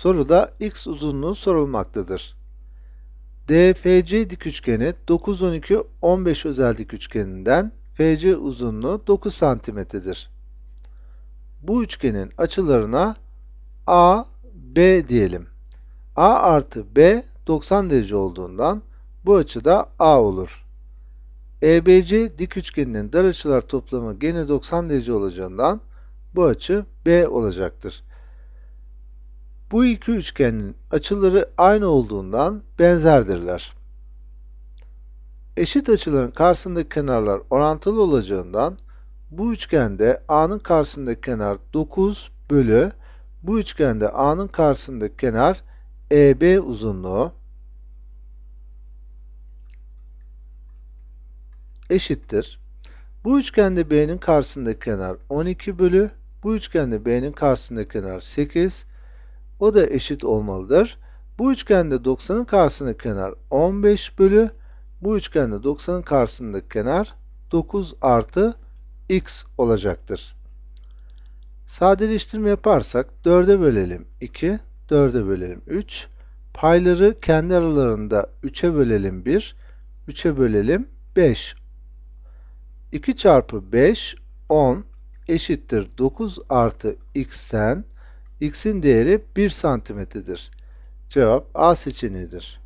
Soruda x uzunluğu sorulmaktadır. DFC dik üçgeni 9, 12, 15 özel dik üçgeninden FC uzunluğu 9 santimetredir. Bu üçgenin açılarına A, B diyelim. A artı B 90 derece olduğundan bu açı da A olur. EBC dik üçgeninin dar açılar toplamı gene 90 derece olacağından bu açı B olacaktır. Bu iki üçgenin açıları aynı olduğundan benzerdirler. Eşit açıların karşısındaki kenarlar orantılı olacağından bu üçgende A'nın karşısındaki kenar 9 bölü bu üçgende A'nın karşısındaki kenar EB uzunluğu eşittir. Bu üçgende B'nin karşısındaki kenar 12 bölü bu üçgende B'nin karşısındaki kenar 8 o da eşit olmalıdır. Bu üçgende 90'ın karşısındaki kenar 15 bölü bu üçgende 90'ın karşısındaki kenar 9 artı x olacaktır. Sadeleştirme yaparsak 4'e bölelim 2, 4'e bölelim 3. Payları kendi aralarında 3'e bölelim 1, 3'e bölelim 5. 2 çarpı 5, 10 eşittir 9 artı x'ten x'in değeri 1 santimetredir. Cevap A seçeneğidir.